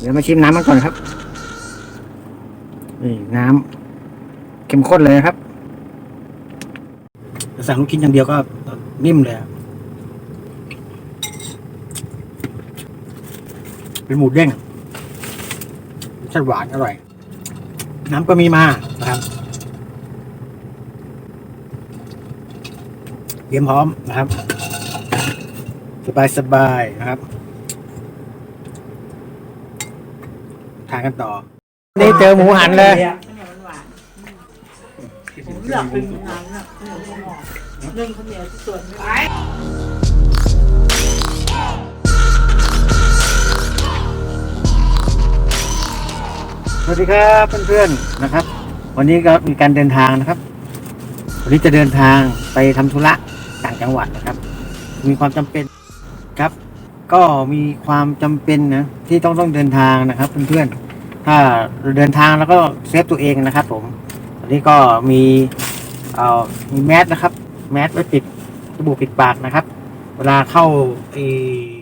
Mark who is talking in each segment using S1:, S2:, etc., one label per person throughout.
S1: เดี๋ยวมาชิมน้ำมันก่อนครับนี่น้ำเข้มข้นเลยนะครับสั่งลูกชิ้นอย่างเดียวก็นิ่มเลยเป็นหมูเด้งรสชาติหวานอร่อย น้ำก็มีมานะครับเตรียมพร้อมนะครับ สบายสบายๆนะครับ ทานกันต่อ นี่เจอหมูหันเลย
S2: ผมอยากเป็นงานนะข้าวเหนียวมะม่วงนึ่งข้าวเหนียวที่สวนไม่ไหว
S1: สวัสดีครับเพื่อนๆนะครับ วันนี้ก็มีการเดินทางนะครับ วันนี้จะเดินทางไปทำธุระต่างจังหวัดนะครับ มีความจำเป็นครับ ก็มีความจำเป็นนะที่ต้องต้องเดินทางนะครับเพื่อนๆถ้าเดินทางแล้วก็เซฟตัวเองนะครับ ผมวันนี้ก็มีเอ่อมีแมสนะครับ แมสไว้ปิดจมูกปิดปากนะครับ เวลาเข้าอ้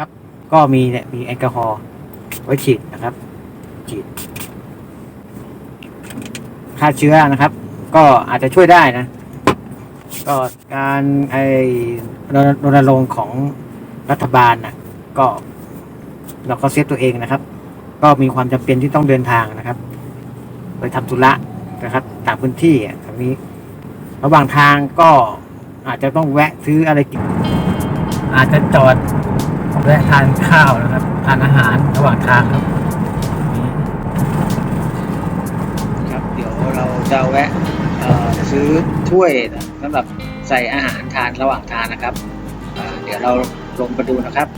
S1: ครับ ก็มีเนี่ยมีแอลกอฮอล์ไว้ฉีดนะครับฉีดฆ่าเชื้อนะครับ ก็อาจจะช่วยได้นะ ก็การไอรณรณรงค์ของรัฐบาลนะ ก็เราก็เซฟตัวเองนะครับ ก็มีความจำเป็นที่ต้องเดินทางนะครับ ไปทำธุระนะครับต่างพื้นที่อะตรงนี้ ระหว่างทางก็อาจจะต้องแวะซื้ออะไรกิน อาจจะจอดแวะทานข้าวนะครับทานอาหารระหว่างทางครับครับเดี๋ยวเราจะแวะซื้อถ้วยสำหรับใส่อาหารทานระหว่างทานนะครับเอ่อเดี๋ยวเราลงไปดูนะครับ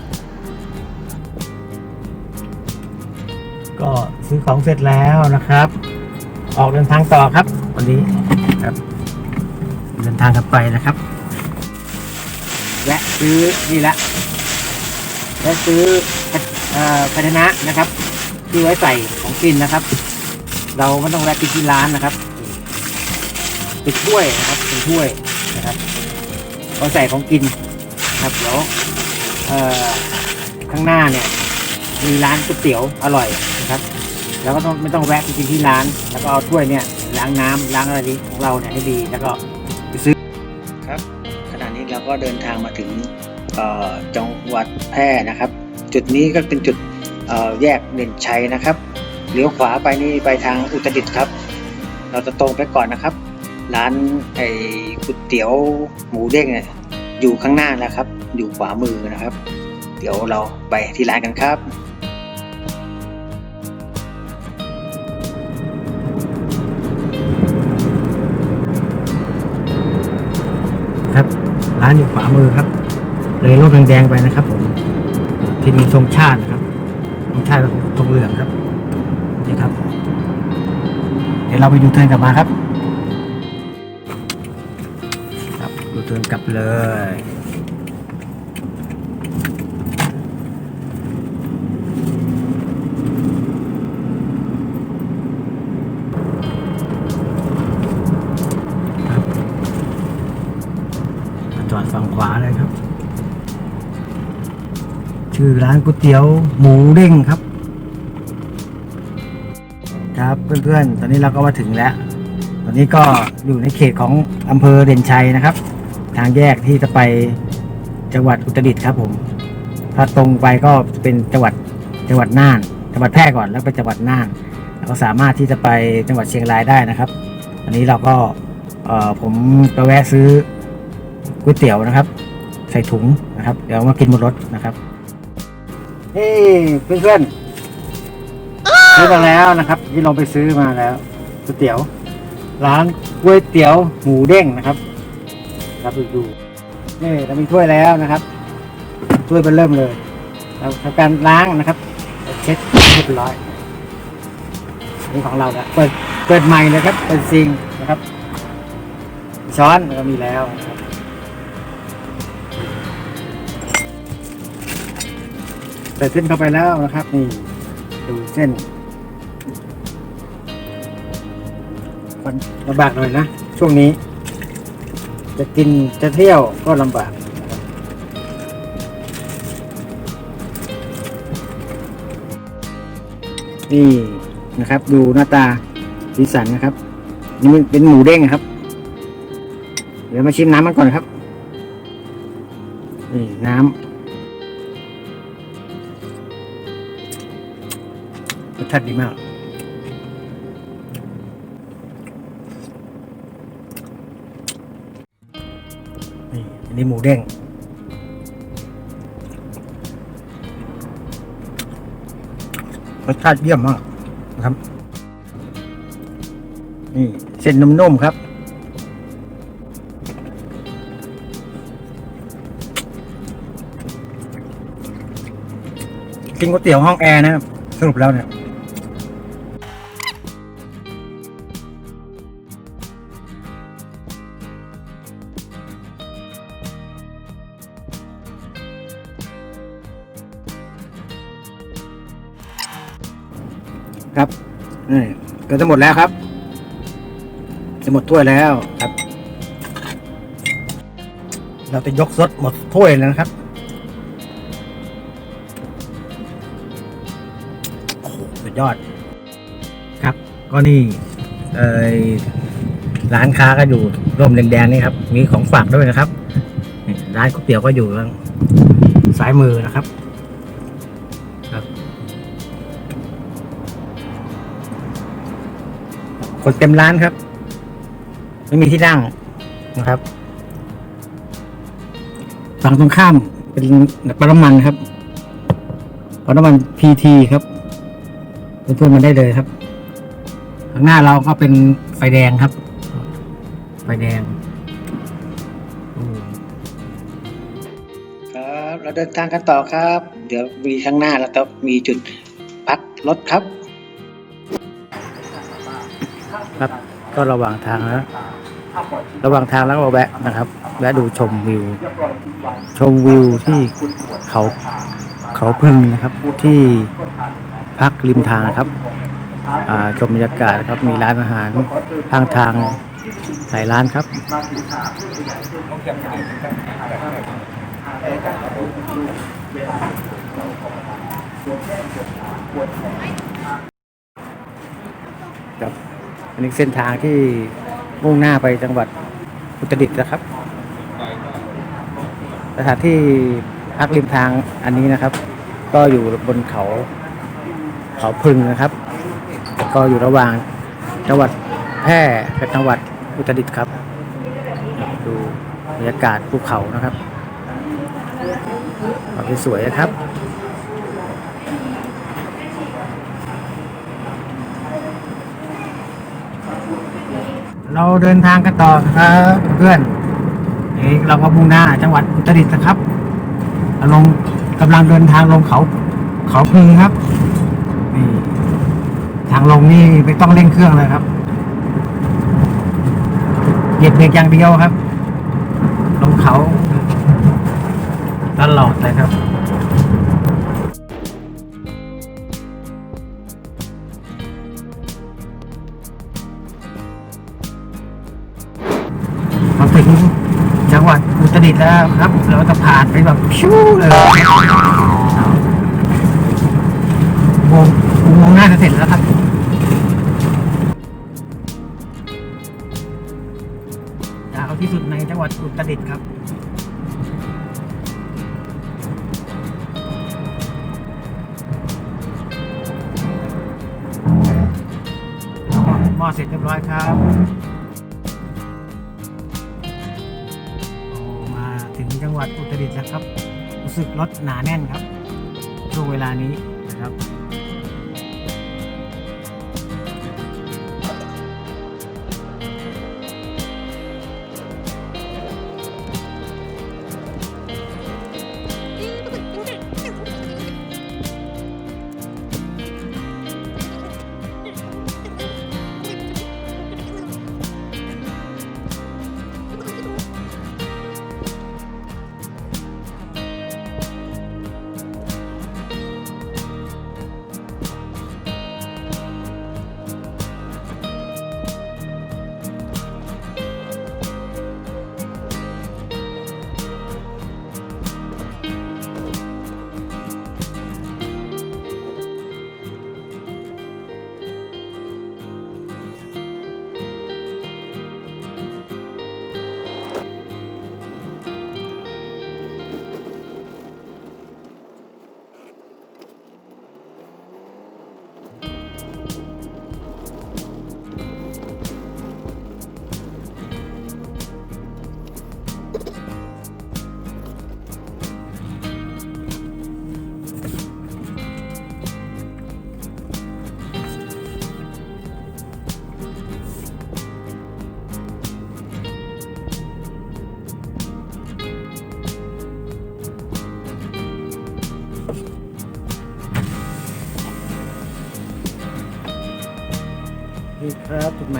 S1: ก็ซื้อของเสร็จแล้วนะครับ ออกเดินทางต่อครับ วันนี้ครับ เดินทางกันไปนะครับแวะซื้อนี่ละแวะซื้อภาชนะนะครับ ที่ไว้ใส่ของกินนะครับ เราไม่ต้องแวะกินที่ร้านนะครับเป็นถ้วยนะครับเป็นถ้วยนะครับเราใส่ของกินนะครับเดี๋ยวข้างหน้าเนี่ยมีร้านก๋วยเตี๋ยวอร่อย แล้วก็ต้องไม่ต้องแวะไปกินที่ร้าน แล้วก็เอาถ้วยเนี่ยล้างน้ำล้างอะไรนี้ของเราเนี่ยให้ดี แล้วก็ไปซื้อครับขณะนี้เราก็เดินทางมาถึงจังหวัดแพร่นะครับ จุดนี้ก็เป็นจุดแยกเด่นชัยนะครับเลี้ยวขวาไปนี่ไปทางอุตรดิตถ์ครับ เราจะตรงไปก่อนนะครับ ร้านไอ้ก๋วยเตี๋ยวหมูเด้งเนี่ยอยู่ข้างหน้าแล้วครับ อยู่ขวามือนะครับ เดี๋ยวเราไปที่ร้านกันครับ ร้านอยู่ขวามือครับ เลยรถแดงๆไปนะครับผมที่มีธงชาตินะครับธงชาติธงเหลืองครับนี่ครับ เดี๋ยวเราไปดูเทิร์นกลับมาครับ ครับดูเทิร์นกลับเลย ชื่อร้านก๋วยเตี๋ยวหมูเด้งครับ ครับเพื่อนๆ ตอนนี้เราก็มาถึงแล้ว ตอนนี้ก็อยู่ในเขตของอำเภอเด่นชัยนะครับ ทางแยกที่จะไปจังหวัดอุตรดิตถ์ครับผม ถ้าตรงไปก็เป็นจังหวัดจังหวัดน่าน จังหวัดแพร่ก่อนแล้วไปจังหวัดน่านแล้วก็สามารถที่จะไปจังหวัดเชียงรายได้นะครับ อันนี้เราก็เอ่อผมไปแวะซื้อก๋วยเตี๋ยวนะครับ ใส่ถุงนะครับ เดี๋ยวมากินบนรถนะครับ เฮ้เพื่อนๆซื้อมาแล้วนะครับ ที่ลงไปซื้อมาแล้วก๋วยเตี๋ยวร้านก๋วยเตี๋ยวหมูเด้งนะครับครับดูดูนี่เรามีถ้วยแล้วนะครับถ้วยเป็นเริ่มเลยเราทำการล้างนะครับเช็ดเรียบร้อยนี่ของเราแล้วเปิดเปิดใหม่เลยครับเป็นซิงนะครับ ช้อนก็มีแล้วนะครับ ใส่เส้นเข้าไปแล้วนะครับ นี่ดูเส้นมันลำบากหน่อยนะ ช่วงนี้ จะกินจะเที่ยวก็ลำบากนี่นะครับ ดูหน้าตาสีสันนะครับ นี่มันเป็นหมูเด้งครับ เดี๋ยวมาชิมน้ำมันก่อนครับนี่น้ำ สชาติดีมาก นี่ อันนี้หมูเด้งรสชาติเยี่ยมมากนะครับ นี่เส้นนุ่มๆครับ กินก๋วยเตี๋ยวห้องแอร์นะครับ สรุปแล้วเนี่ย นี่ก็จะหมดแล้วครับ จะหมดถ้วยแล้วครับ เราจะยกซดหมดถ้วยแล้วนะครับโอ้โหสุดยอด ครับ ก็นี่เออร้านค้าก็อยู่ร่มแดงๆนี่ครับ มีของฝากด้วยนะครับ ร้านก๋วยเตี๋ยวก็อยู่ทางซ้ายมือนะครับ คนเต็มร้านครับ ไม่มีที่นั่งนะครับฝั่งตรงข้ามเป็นปั๊มน้ำมันครับปั๊มน้ำมันพีทีครับเพื่อนๆมาได้เลยครับข้างหน้าเราก็เป็นไฟแดงครับ ไฟแดงครับ เราเดินทางกันต่อครับ เดี๋ยวมีข้างหน้าแล้วก็มีจุดพักรถครับ ครับ ก็ระหว่างทางนะระหว่างทางแล้วก็แวะนะครับแวะดูชมวิว ชมวิวที่เขาเขาพึ่งนะครับที่พักริมทางนะครับชมบรรยากาศครับมีร้านอาหารทางทางหลายร้านครับครับ อันนี้เส้นทางที่มุ่งหน้าไปจังหวัดอุตรดิตถ์นะครับ สถานที่พักริมทางอันนี้นะครับ ก็อยู่บนเขาเขาพึงนะครับ ก็อยู่ระหว่างจังหวัดแพร่กับจังหวัดอุตรดิตถ์ครับ ดูบรรยากาศภูเขานะครับสวยนะครับ เราเดินทางกันต่อครับเพื่อนนี่เราก็มุ่งหน้าจังหวัดอุตรดิตถ์นะครับเราลงกำลังเดินทางลงเขา เขาพึงครับนี่ทางลงนี่ไม่ต้องเร่งเครื่องเลยครับเหยียบเบรกอย่างเดียวครับ ลงเขาตลอดเลยครับ แล้วครับเราจะผ่านไปแบบชิวเลยวงวงหน้าจะเสร็จแล้วครับยาวที่สุดในจังหวัดอุตรดิตถ์ครับหม้อเสร็จเรียบร้อยครับ จังหวัดอุตรดิตถ์นะครับ รู้สึกรถหนาแน่นครับ ช่วงเวลานี้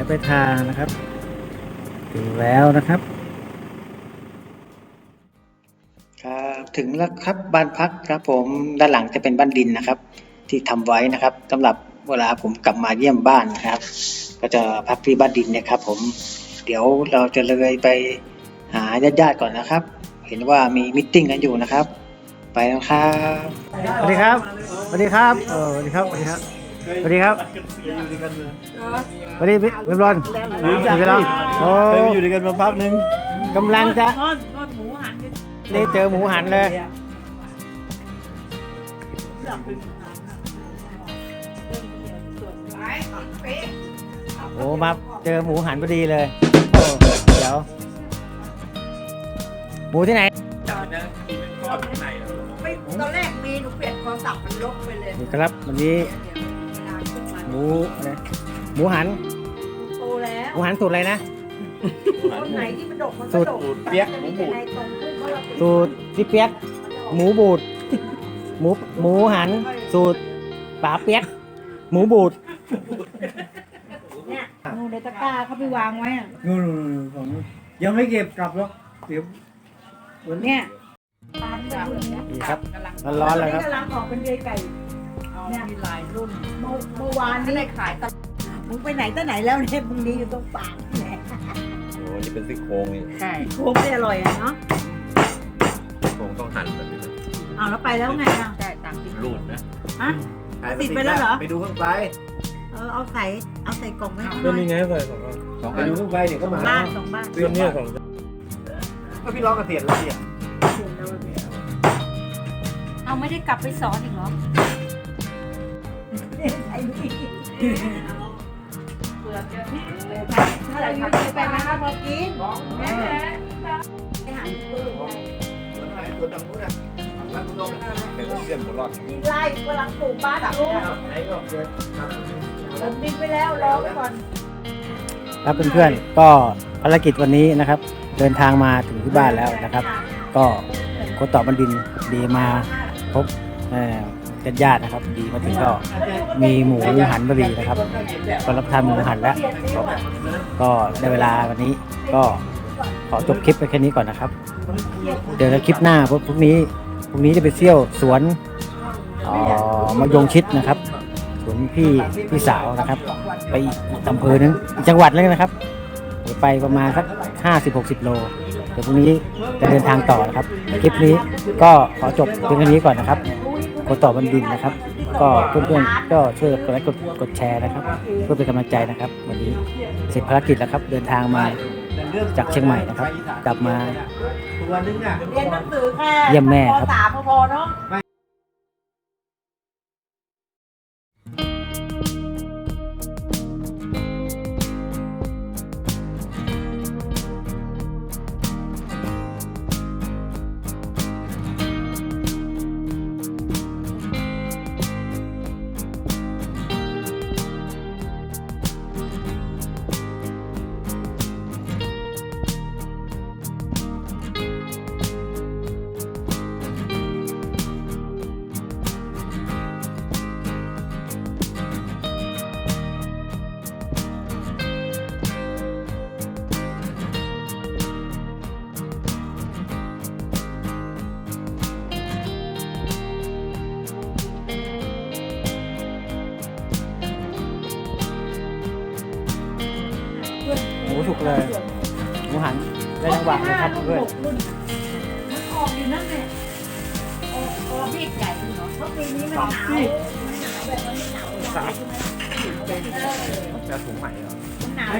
S1: ครับจุดหมายปลายทางนะครับ ถึงแล้วนะครับ ครับถึงแล้วครับบ้านพักครับผมด้านหลังจะเป็นบ้านดินนะครับ ที่ทำไว้นะครับสำหรับเวลาผมกลับมาเยี่ยมบ้านนะครับ ก็จะพักที่บ้านดินเนะครับ ผมเดี๋ยวเราจะเลยไปหาญาติๆก่อนนะครับ เห็นว่ามีมิทติ้งกันอยู่นะครับ ไปแล้วครับสวัสดีครับสวัสดีครับเออสวัสดีครับสวัสดีครับ สวัสดีครับสวัสดีพี่เว็บรอนสวัสดีครับโอ้
S3: เคยไปอยู่ด้วยกันมาพักนึง
S1: กำลังจะ
S2: ทอดทอดหมูหันกัน
S1: ได้เจอหมูหันเลย
S2: อยากเป็นอาหารนะเรื่องข้าวเหนียวที่ส่วนไปเป๊ะ
S1: โอ้มาเจอหมูหันพอดีเลยโอ้เดี๋ยวหมูที่ไหน
S2: ไม่ตอนแรกมีหนูเปลี่ยนโทรศัพท์มันลบไปเลย
S1: นี่ครับวันนี้
S2: เวลา ขึ้นมา
S1: หมูอะไรหมูหัน
S2: โตแล้ว
S1: หมูหันสูตรอะไรนะ
S2: คนไหนที่มันดกมัน
S1: สู
S2: ก็
S1: ตร
S2: ดก
S3: เปี๊ยกหมูบูด
S2: ในตรงพุ่งเพราะเรา
S1: สูตรพี่เปียกหมูบูด หมูหมูหัน สูตรป๋าเปียกหมูบูด
S2: เนี่ยนูนในตะกร้าเขาไปวางไว้อะ
S3: นู่นผมยังไม่เก็บกลับหรอกเดี๋ยว
S2: เนี่ยตามกันรุ่นเนี้ย
S1: นี่ครับร้อนๆเลยครับ
S2: กำลังออกเป็นเดือยไก่ เนี่ยมีหลายรุ่นเมื่อเมื่อวานนี้ขายตลาดมึงไปไหนตั้งไหนแล้วเนี่ยมึงนี้อยู่ตรงปากแหละ
S3: โอ้นี่เป็นซี่โครงนี่
S2: ใช่โค้งไม่อร่อยอะเนาะ
S3: ซี่โครงต้องหั่นแบบนี้
S2: อ้าวแล้วไปแล้วไงอะใช่ตามที่
S3: รูดนะ
S2: ฮะติดไปแล้วเหรอ
S3: ไปดูข้างไป
S2: เออเอาใส่เอาใส่กล่องไว้ข้าง
S4: ก็
S2: ใน
S4: นี่ไงใส่ของเรา
S3: สองไปดูข้างไปเดี๋ยวก็มา
S2: บ้านสองบ้าน
S4: เรื่องเนี้ยของ
S3: ก็พี่ร้องกระเทียนแล้วเนี่ย
S5: เอาไม่ได้กลับไปสอนอีกเหรอ
S2: ไอ้นี่เปลือกเยอะถ้าเราอยู่ไปไหมคะพอกินไปหาตู้
S3: ตัวดำนู้นอะแล้วคุณลงเป็นเรื่องหัวรอด
S2: ไล่กำลังปลูกบ้านลูก
S3: ไหนก็เกิด
S2: ผมดินไปแล้วรอไว้ก่อน
S1: ครับเพื่อนๆก็ภารกิจวันนี้นะครับ เดินทางมาถึงที่บ้านแล้วนะครับ ก็โคตอบบันดินดีมาพบ ญาติญาตินะครับดีมาถึงก็มีหมูหันพอดีนะครับ ก็รับทานหมูหันแล้วก็ได้เวลาวันนี้ก็ขอจบคลิปไปแค่นี้ก่อนนะครับ เดี๋ยวในคลิปหน้าพรุ่งนี้พรุ่งนี้จะไปเที่ยวสวนอ่อมะยงชิดนะครับสวนพี่พี่สาวนะครับ ไปอีกอำเภอนึงจังหวัดเลยนะครับเดี๋ยวไปประมาณสักห้าสิบหกสิบโลเดี๋ยวพรุ่งนี้จะเดินทางต่อนะครับ คลิปนี้ก็ขอจบเพียงแค่นี้ก่อนนะครับ กดต่อบันดินนะครับ ก็เพื่อนๆก็ช่วยกดไลค์กดกดแชร์นะครับ เพื่อเป็นกำลังใจนะครับ วันนี้เสร็จภารกิจแล้วครับ เดินทางมาจากเชียงใหม่นะครับ กลับมา
S3: ตัวนึงอะ
S2: เรียนหนังสือแค่
S1: เยี่ยมแม่ครับ
S2: ปสามพอๆเนาะ
S1: เลยหมูหันได้จังหวะเลยครับเพื่อน
S2: มันออกอยู่นั่นแหละออกออกพี่ใหญ่เหรอเพราะปีนี้มันหนาวมันหนาวแบบมันหนาวจะ
S3: ถุงใหม่เหรอ
S2: หนาว